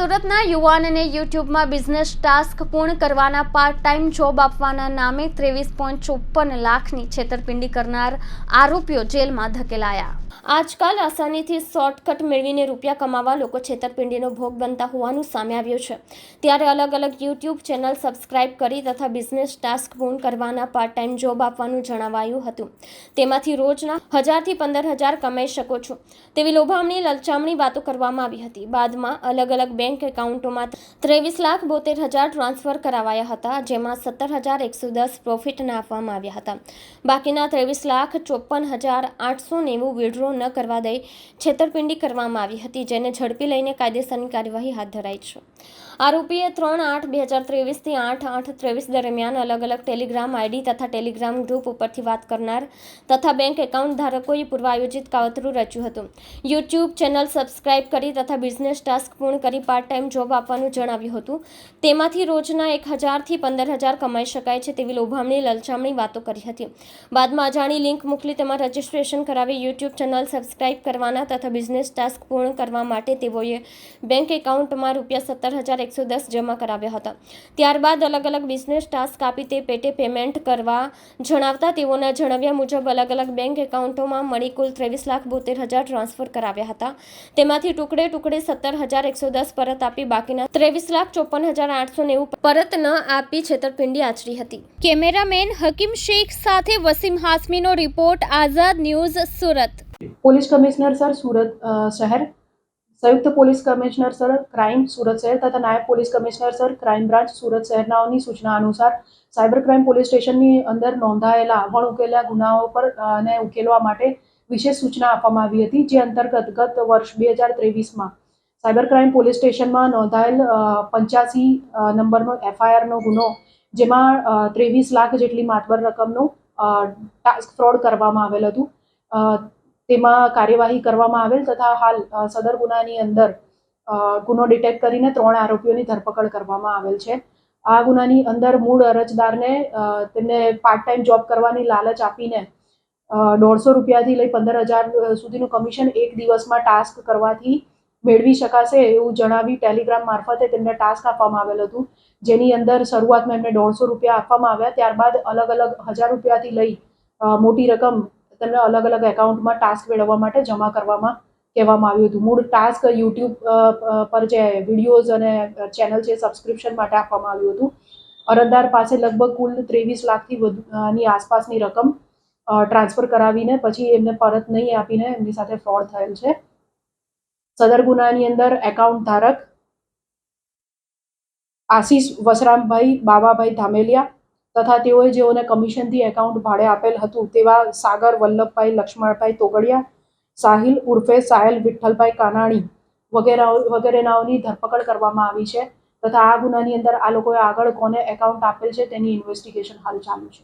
સુરતના યુવાનને યુટ્યુબમાં બિઝનેસ ટાસ્ક પૂર્ણ કરવાના પાર્ટ ટાઈમ જોબ આપવાના નામે ત્રેવીસ પોઈન્ટ ચોપન લાખની છેતરપિંડી કરનાર આરોપીઓ જેલમાં ધકેલાયા. આજકાલ આસાનીથી શોર્ટકટ મેળવીને રૂપિયા કમાવા લોકો છેતરપિંડીનો ભોગ બનતા હોવાનું સામે આવ્યું છે. ત્યારે અલગ અલગ યુટ્યુબ ચેનલ સબસ્ક્રાઇબ કરી તથા બિઝનેસ ટાસ્ક પૂર્ણ કરવાના પાર્ટ ટાઈમ જોબ આપવાનું જણાવાયું હતું. તેમાંથી રોજના હજારથી પંદર હજાર કમાઈ શકો છો. તેવી લોભામણી, લલચામણી વાતો કરવામાં આવી હતી. બાદમાં અલગ અલગ બેંક એકાઉન્ટોમાં ત્રેવીસ લાખ બોતેર હજાર ટ્રાન્સફર કરાવાયા હતા, જેમાં સત્તર હજાર એકસો દસ પ્રોફિટના આપવામાં આવ્યા હતા. બાકીના ત્રેવીસ લાખ ચોપન હજાર આઠસો નેવું વિડ્રો ન કરવા દઈ છેતરપિંડી કરવામાં આવી હતી, જેને ઝડપી લઈને કાયદેસરની કાર્યવાહી હાથ ધરાઈ છે. આરોપીએ ત્રણ આઠ બે હજાર ત્રેવીસથી આઠ આઠ ત્રેવીસ દરમિયાન અલગ અલગ ટેલિગ્રામ આઈડી તથા ટેલિગ્રામ ગ્રુપ ઉપરથી વાત કરનાર તથા બેંક એકાઉન્ટ ધારકોએ પૂર્વાયોજિત કાવતરું રચ્યું હતું. યુટ્યુબ ચેનલ સબસ્ક્રાઇબ કરી તથા બિઝનેસ ટાસ્ક પૂર્ણ કરી પાર્ટ ટાઈમ જોબ આપવાનું જણાવ્યું હતું. તેમાંથી રોજના એક હજારથી પંદર હજાર કમાઈ શકાય છે તેવી લોભામણી, લલચામણી વાતો કરી હતી. બાદમાં અજાણી લિંક મોકલી તેમાં રજિસ્ટ્રેશન કરાવી યુટ્યુબ ચેનલ સબસ્ક્રાઇબ કરવાના તથા બિઝનેસ ટાસ્ક પૂર્ણ કરવા માટે તેઓએ બેંક એકાઉન્ટમાં રૂપિયા સત્તર હજાર એકસો દસ જમા કરાવ્યા હતા. ત્યારબાદ અલગ અલગ બિઝનેસ ટાસ્ક આપી તે પેટે પેમેન્ટ કરવા જણાવતા તેઓના જણાવ્યા મુજબ અલગ અલગ બેંક એકાઉન્ટોમાં મળી કુલ ત્રેવીસ લાખ બોતેર હજાર ટ્રાન્સફર કરાવ્યા હતા. તેમાંથી ટુકડે ટુકડે સત્તર હજાર એકસો દસ પરત આપી બાકીના ત્રેવીસ લાખ ચોપન હજાર આઠસો નેવું પરત ન આપી છેતરપિંડી આચરી હતી. કેમેરામેન હકીમ શેખ સાથે Wasim હાસમીનો report Azad news Surat. Police commissioner sir Surat શહેર સંયુક્ત police commissioner sir, crime Surat શહેર તથા નાયબ police commissioner sir, crime branch Surat શહેરનાઓની સૂચના અનુસાર સાયબર ક્રાઇમ પોલીસ સ્ટેશનની અંદર નોંધાયેલા અવણ ઉકેલા ગુનાઓ પર, અને ઉકેલવા માટે વિશેષ સૂચના આપવામાં આવી હતી, જે અંતર્ગત ગત વર્ષ બે હજાર ત્રેવીસમાં સાયબર ક્રાઇમ પોલીસ સ્ટેશનમાં નોંધાયેલ પંચ્યાસી નંબરનો એફઆઈઆરનો ગુનો, જેમાં ત્રેવીસ લાખ જેટલી માતબર રકમનું ટાસ્ક ફ્રોડ કરવામાં આવેલ હતું. તેમાં કાર્યવાહી કરવામાં આવેલ તથા હાલ સદર ગુનાની અંદર ગુનો ડિટેક્ટ કરીને ત્રણ આરોપીઓની ધરપકડ કરવામાં આવેલ છે. આ ગુનાની અંદર મૂળ અરજદારને તેમને પાર્ટ ટાઈમ જોબ કરવાની લાલચ આપીને દોઢસો રૂપિયાથી લઈ પંદર હજાર સુધીનું કમિશન એક દિવસમાં ટાસ્ક કરવાથી મેળવી શકાશે એવું જણાવી ટેલિગ્રામ મારફતે તેમને ટાસ્ક આપવામાં આવેલ હતું. જેની અંદર શરૂઆતમાં એમને દોઢસો રૂપિયા આપવામાં આવ્યા. ત્યારબાદ અલગ અલગ હજાર રૂપિયાથી લઈ મોટી રકમ તેમને અલગ અલગ એકાઉન્ટમાં ટાસ્ક મેળવવા માટે જમા કરવામાં કહેવામાં આવ્યું હતું. મૂળ ટાસ્ક યુટ્યુબ પર જે વિડીયોઝ અને ચેનલ છે સબસ્ક્રિપ્શન માટે આપવામાં આવ્યું હતું. અરજદાર પાસે લગભગ કુલ ત્રેવીસ લાખથી વધુ અ, ની આસપાસની રકમ ટ્રાન્સફર કરાવીને પછી એમને પરત નહીં આપીને એમની સાથે ફ્રોડ થયેલ છે. સદર ગુનાની અંદર એકાઉન્ટ ધારક આશીષ વસરામભાઈ બાવાભાઈ ધામેલિયા તથા તેઓએ જેઓને કમિશનથી એકાઉન્ટ ભાડે આપેલ હતું તેવા સાગર, વલ્લભભાઈ, લક્ષ્મણભાઈ તોગડિયા, સાહિલ ઉર્ફે સાહેલ વિઠ્ઠલભાઈ કાનાણી વગેરે વગેરેનાઓની ધરપકડ કરવામાં આવી છે તથા આ ગુનાની અંદર આ લોકોએ આગળ કોને એકાઉન્ટ આપેલ છે તેની ઇન્વેસ્ટિગેશન હાલ ચાલુ છે.